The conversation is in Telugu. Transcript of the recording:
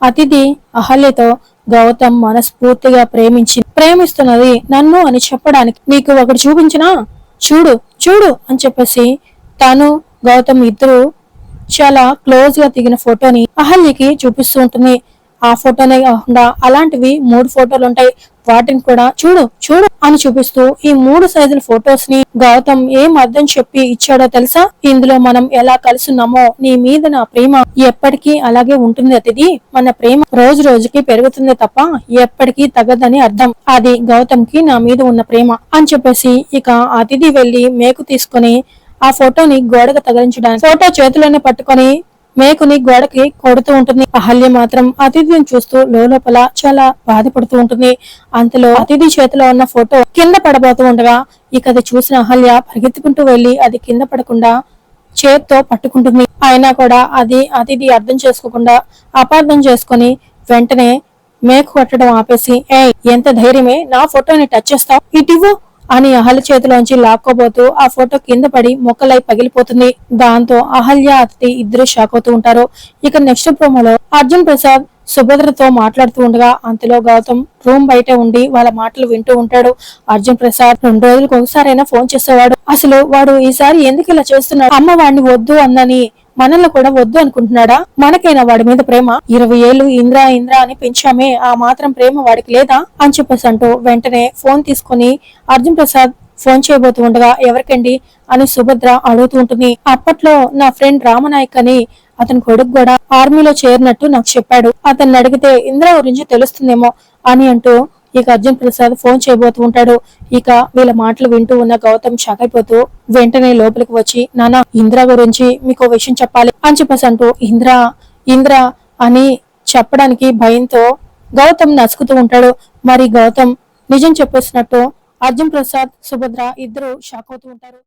అతిథి అహల్యతో గౌతమ్ మనస్ఫూర్తిగా ప్రేమించి ప్రేమిస్తున్నది నన్ను అని చెప్పడానికి నీకు ఒకటి చూపించినా? చూడు చూడు అని చెప్పేసి తను గౌతమ్ ఇద్దరు చాలా క్లోజ్గా దిగిన ఫోటోని అహల్యకి చూపిస్తూ ఉంటుంది. ఆ ఫోటోనే కాకుండా అలాంటివి మూడు ఫోటోలు ఉంటాయి. వాటిని కూడా చూడు చూడు అని చూపిస్తూ ఈ మూడు సైజుల ఫొటోస్ని గౌతమ్ ఏం అర్థం చెప్పి ఇచ్చాడో తెలుసా? ఇందులో మనం ఎలా కలుసున్నామో నీ మీద నా ప్రేమ ఎప్పటికీ అలాగే ఉంటుంది అతిథి. మన ప్రేమ రోజు రోజుకి పెరుగుతుంది తప్ప ఎప్పటికీ తగ్గదని అర్థం. అది గౌతమ్కి నా మీద ఉన్న ప్రేమ అని చెప్పేసి ఇక అతిథి వెళ్ళి మేకు తీసుకొని ఆ ఫోటోని గోడకు తగిలించడానికి ఫోటో చేతిలోనే పట్టుకొని మేకుని గోడకి కొడుతూ ఉంటుంది. అహల్య మాత్రం అతిథిని చూస్తూ లోపల చాలా బాధపడుతూ ఉంటుంది. అంతలో అతిథి చేతిలో ఉన్న ఫోటో కింద పడబోతూ ఉండగా ఇక అది చూసిన అహల్య పరిగెత్తుకుంటూ వెళ్ళి అది కింద పడకుండా చేత్తో పట్టుకుంటుంది. అయినా కూడా అది అతిథి అర్థం చేసుకోకుండా అపార్థం చేసుకొని వెంటనే మేకు కొట్టడం ఆపేసి ఏ ఎంత ధైర్యమే నా ఫోటోని టచ్ చేస్తావు. ఇటివ్వు అని అహల్య చేతిలోంచి లాక్కోబోతూ ఆ ఫోటో కింద పడి మొక్కలై పగిలిపోతుంది. దాంతో అహల్య అతిథి ఇద్దరు షాక్ అవుతూ ఉంటారు. ఇక నెక్స్ట్ ప్రోమోలో అర్జున్ ప్రసాద్ సుభద్రతో మాట్లాడుతూ ఉండగా అంతలో గౌతమ్ రూమ్ బయట ఉండి వాళ్ళ మాటలు వింటూ ఉంటాడు. అర్జున్ ప్రసాద్ రెండు రోజులకు ఒకసారైనా ఫోన్ చేసేవాడు. అసలు వాడు ఈసారి ఎందుకు ఇలా చేస్తున్నాడు? అమ్మ వాడిని వద్దు అందని మనల్ని కూడా వద్దు అనుకుంటున్నాడా? మనకైనా వాడి మీద ప్రేమ? ఇరవై ఏళ్ళు ఇంద్రా ఇంద్రా అని పెంచామే ఆ మాత్రం ప్రేమ వాడికి లేదా? అని చెప్పేసి అంటూ వెంటనే ఫోన్ తీసుకుని అర్జున్ ప్రసాద్ ఫోన్ చేయబోతూ ఉండగా ఎవరికండి? అని సుభద్ర అడుగుతూ ఉంటుంది. అప్పట్లో నా ఫ్రెండ్ రామనాయక్ అని అతని కొడుకు కూడా ఆర్మీలో చేరినట్టు నాకు చెప్పాడు. అతన్ని అడిగితే ఇంద్ర గురించి తెలుస్తుందేమో అని అంటూ ఇక అర్జున్ ప్రసాద్ ఫోన్ చేయబోతూ ఉంటాడు. ఇక వీళ్ళ మాటలు వింటూ ఉన్న గౌతమ్ షాక్ అయిపోతూ వెంటనే లోపలికి వచ్చి నానా ఇంద్ర గురించి మీకు విషయం చెప్పాలి. అని చెప్పేసి అంటూ ఇంద్ర ఇంద్ర అని చెప్పడానికి భయంతో గౌతమ్ నసుకుతూ ఉంటాడు. మరి గౌతమ్ నిజం చెప్పేసినట్టు అర్జున్ ప్రసాద్ సుభద్ర ఇద్దరు షాక్ అవుతూ ఉంటారు.